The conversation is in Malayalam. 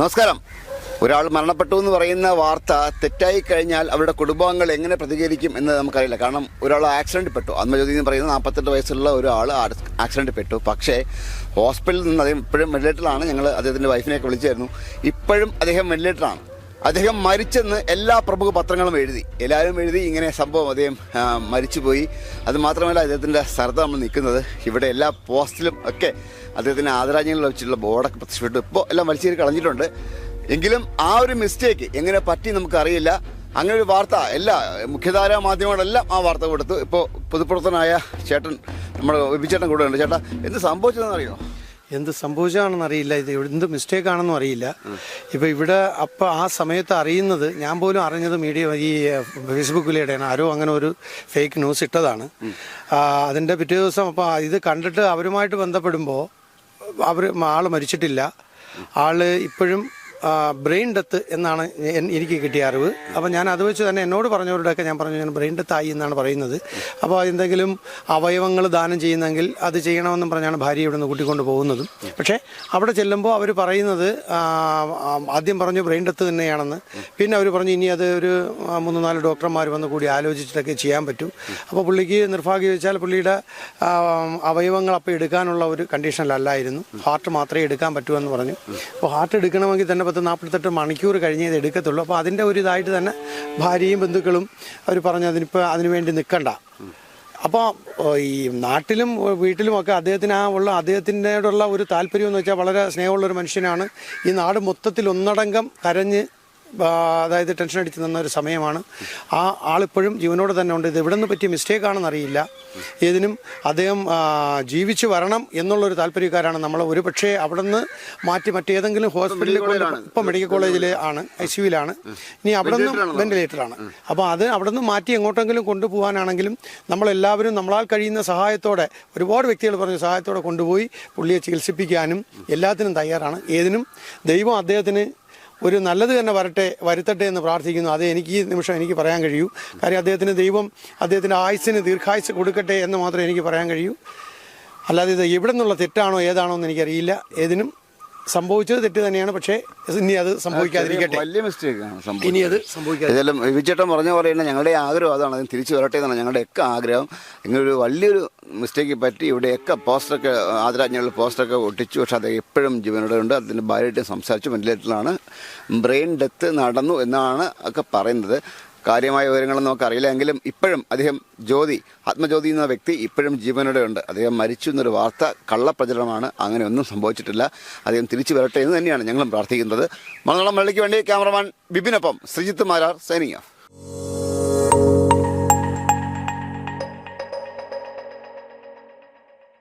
നമസ്കാരം. ഒരാൾ മരണപ്പെട്ടു എന്ന് പറയുന്ന വാർത്ത തെറ്റായി കഴിഞ്ഞാൽ അവരുടെ കുടുംബാംഗങ്ങൾ എങ്ങനെ പ്രതികരിക്കും എന്ന് നമുക്കറിയില്ല. കാരണം ഒരാൾ ആക്സിഡന്റ് പെട്ടു. ആത്മജ്യോതി എന്ന് പറയുന്ന നാൽപ്പത്തെട്ട് വയസ്സുള്ള ഒരാൾ ആക്സിഡന്റ് പെട്ടു. പക്ഷേ ഹോസ്പിറ്റലിൽ നിന്ന് അദ്ദേഹം ഇപ്പോഴും വെന്റിലേറ്ററിലാണ് ഞങ്ങൾ അദ്ദേഹത്തിന്റെ വൈഫിനെയൊക്കെ വിളിച്ചായിരുന്നു. ഇപ്പോഴും അദ്ദേഹം വെന്റിലേറ്ററാണ് അദ്ദേഹം മരിച്ചെന്ന് എല്ലാ പ്രമുഖ പത്രങ്ങളും എഴുതി. എല്ലാവരും എഴുതി ഇങ്ങനെ സംഭവം അദ്ദേഹം മരിച്ചുപോയി. അത് മാത്രമല്ല അദ്ദേഹത്തിന്റെ സ്ഥലത്ത് നമ്മൾ നിൽക്കുന്നത് ഇവിടെ എല്ലാ പോസ്റ്റിലും ഒക്കെ അദ്ദേഹത്തിന് ആദരാജ്യങ്ങളിൽ വെച്ചിട്ടുള്ള ബോർഡൊക്കെ പ്രത്യക്ഷപ്പെട്ടു. ഇപ്പോൾ എല്ലാം വലിച്ചേരി കളഞ്ഞിട്ടുണ്ട്. എങ്കിലും ആ ഒരു മിസ്റ്റേക്ക് എങ്ങനെ പറ്റി നമുക്കറിയില്ല അങ്ങനെ ഒരു വാർത്ത എല്ലാ മുഖ്യധാരാ മാധ്യമങ്ങളെല്ലാം ആ വാർത്ത കൊടുത്തു. ഇപ്പോൾ പൊതുപ്രവർത്തനായ ചേട്ടൻ നമ്മുടെ വിപിച്ചേട്ടൻ കൂടെ ഉണ്ട്. ചേട്ടാ എന്ത് സംഭവിച്ചതെന്ന് അറിയോ? എന്ത് സംഭവിച്ചതാണെന്ന് അറിയില്ല. ഇത് എന്ത് മിസ്റ്റേക്ക് ആണെന്നും അറിയില്ല. ഇപ്പൊ ഇവിടെ അപ്പൊ ആ സമയത്ത് അറിയുന്നത് ഞാൻ പോലും അറിഞ്ഞത് മീഡിയ ഈ ഫേസ്ബുക്കിലൂടെയാണ് ആരോ അങ്ങനെ ഒരു ഫേക്ക് ന്യൂസ് ഇട്ടതാണ്. അതിന്റെ പിറ്റേ ദിവസം അപ്പൊ ഇത് കണ്ടിട്ട് അവരുമായിട്ട് ബന്ധപ്പെടുമ്പോൾ അവർ ആൾ മരിച്ചിട്ടില്ല. ആൾ ഇപ്പോഴും ബ്രെയിൻ ഡെത്ത് എന്നാണ് എനിക്ക് കിട്ടിയ അറിവ്. അപ്പോൾ ഞാൻ അത് വെച്ച് തന്നെ എന്നോട് പറഞ്ഞവരുടെയൊക്കെ ഞാൻ പറഞ്ഞു ഞാൻ ബ്രെയിൻ ഡെത്ത് ആയി എന്നാണ് പറയുന്നത്. അപ്പോൾ എന്തെങ്കിലും അവയവങ്ങൾ ദാനം ചെയ്യുന്നെങ്കിൽ അത് ചെയ്യണമെന്നും പറഞ്ഞാണ് ഭാര്യ ഇവിടെ നിന്ന് കൂട്ടിക്കൊണ്ട് പോകുന്നതും. പക്ഷേ അവിടെ ചെല്ലുമ്പോൾ അവർ പറയുന്നത് ആദ്യം പറഞ്ഞു ബ്രെയിൻ ഡെത്ത് തന്നെയാണെന്ന്. പിന്നെ അവർ പറഞ്ഞു ഇനി അത് ഒരു മൂന്ന് നാല് ഡോക്ടർമാർ വന്ന് കൂടി ആലോചിച്ചിട്ടൊക്കെ ചെയ്യാൻ പറ്റും. അപ്പോൾ പുള്ളിക്ക് നിർഭാഗ്യം വെച്ചാൽ പുള്ളിയുടെ അവയവങ്ങൾ അപ്പോൾ എടുക്കാനുള്ള ഒരു കണ്ടീഷനിലല്ലായിരുന്നു ഹാർട്ട് മാത്രമേ എടുക്കാൻ പറ്റൂ എന്ന് പറഞ്ഞു. അപ്പോൾ ഹാർട്ട് എടുക്കണമെങ്കിൽ തന്നെ പത്ത് നാൽപ്പത്തെട്ട് മണിക്കൂർ കഴിഞ്ഞേ എടുക്കത്തുള്ളൂ. അപ്പോൾ അതിന്റെ ഒരു ഇതായിട്ട് തന്നെ ഭാര്യയും ബന്ധുക്കളും അവർ പറഞ്ഞു അതിനിപ്പോൾ അതിനു വേണ്ടി നിൽക്കണ്ട. അപ്പോൾ ഈ നാട്ടിലും വീട്ടിലും ഒക്കെ അദ്ദേഹത്തിന് ആ ഉള്ള അദ്ദേഹത്തിന്റെ ഒരു താല്പര്യം എന്ന് വെച്ചാൽ വളരെ സ്നേഹമുള്ളൊരു മനുഷ്യനാണ്. ഈ നാട് മൊത്തത്തിൽ ഒന്നടങ്കം കരഞ്ഞ് അതായത് ടെൻഷൻ അടിച്ച് നിന്ന ഒരു സമയമാണ്. ആ ആളിപ്പോഴും ജീവനോട് തന്നെ ഉണ്ട്. ഇത് എവിടെ നിന്ന് പറ്റിയ മിസ്റ്റേക്ക് അറിയില്ല. ഏതിനും അദ്ദേഹം ജീവിച്ചു വരണം എന്നുള്ളൊരു താല്പര്യക്കാരാണ് നമ്മൾ ഒരു പക്ഷേ അവിടെ നിന്ന് മാറ്റി മറ്റേതെങ്കിലും ഹോസ്പിറ്റലിൽ കൊണ്ട് ഇപ്പം മെഡിക്കൽ കോളേജിൽ ആണ്. ഐ സിയുലാണ് ഇനി അവിടെ നിന്നും വെന്റിലേറ്ററാണ് അപ്പോൾ അത് അവിടെ നിന്ന് മാറ്റി എങ്ങോട്ടെങ്കിലും കൊണ്ടുപോകാനാണെങ്കിലും നമ്മളെല്ലാവരും നമ്മളാൽ കഴിയുന്ന സഹായത്തോടെ ഒരുപാട് വ്യക്തികൾ പറഞ്ഞ സഹായത്തോടെ കൊണ്ടുപോയി പുള്ളിയെ ചികിത്സിപ്പിക്കാനും എല്ലാത്തിനും തയ്യാറാണ്. ഏതിനും ദൈവം അദ്ദേഹത്തിന് ഒരു നല്ലത് തന്നെ വരട്ടെ വരുത്തട്ടെ എന്ന് പ്രാർത്ഥിക്കുന്നു. അത് എനിക്ക് ഈ നിമിഷം എനിക്ക് പറയാൻ കഴിയൂ. കാര്യം അദ്ദേഹത്തിന് ദൈവം അദ്ദേഹത്തിന്റെ ആയുസ്സിന് ദീർഘായുസ് കൊടുക്കട്ടെ എന്ന് മാത്രമേ എനിക്ക് പറയാൻ കഴിയൂ. അല്ലാതെ ഇത് എവിടെ നിന്നുള്ള തെറ്റാണോ ഏതാണോ എന്ന് എനിക്കറിയില്ല. ഏതിനും സംഭവിച്ചത് തെറ്റ് തന്നെയാണ് പക്ഷേ ഇനി അത് സംഭവിക്കാതിരിക്കട്ടെ. വലിയ മിസ്റ്റേക്കാണ് ഇനി അത് സംഭവിക്കാതെ ഇതെല്ലാം വിചേട്ടൻ പറഞ്ഞ പോലെ തന്നെ ഞങ്ങളുടെ ആഗ്രഹം അതാണ് അതിന് തിരിച്ചു വരട്ടെ എന്നാണ് ഞങ്ങളുടെ ഒക്കെ ആഗ്രഹം. ഇങ്ങനൊരു വലിയൊരു മിസ്റ്റേക്ക് പറ്റി ഇവിടെയൊക്കെ പോസ്റ്ററൊക്കെ ആദരാജ്ഞകളിൽ പോസ്റ്ററൊക്കെ ഒട്ടിച്ചു. പക്ഷെ അത് എപ്പോഴും ജീവനോടെ ഉണ്ട്. അതിന്റെ ഭാര്യയായിട്ട് സംസാരിച്ചു. വെന്റിലേറ്ററിലാണ് ബ്രെയിൻ ഡെത്ത് നടന്നു എന്നാണ് ഒക്കെ പറയുന്നത്. കാര്യമായ വിവരങ്ങളൊന്നും നമുക്ക് അറിയില്ല എങ്കിലും ഇപ്പോഴും അദ്ദേഹം ജ്യോതി ആത്മജ്യോതി എന്ന വ്യക്തി ഇപ്പോഴും ജീവനോടെ ഉണ്ട്. അദ്ദേഹം മരിച്ചു എന്നൊരു വാർത്ത കള്ളപ്രചരണമാണ്. അങ്ങനെ ഒന്നും സംഭവിച്ചിട്ടില്ല. അദ്ദേഹം തിരിച്ചു വരട്ടെ എന്ന് തന്നെയാണ് ഞങ്ങളും പ്രാർത്ഥിക്കുന്നത്. മലയാളം വെള്ളിക്ക് വേണ്ടി ക്യാമറമാൻ ബിബിനൊപ്പം ശ്രീജിത്ത് മാരാർ ഓഫ്.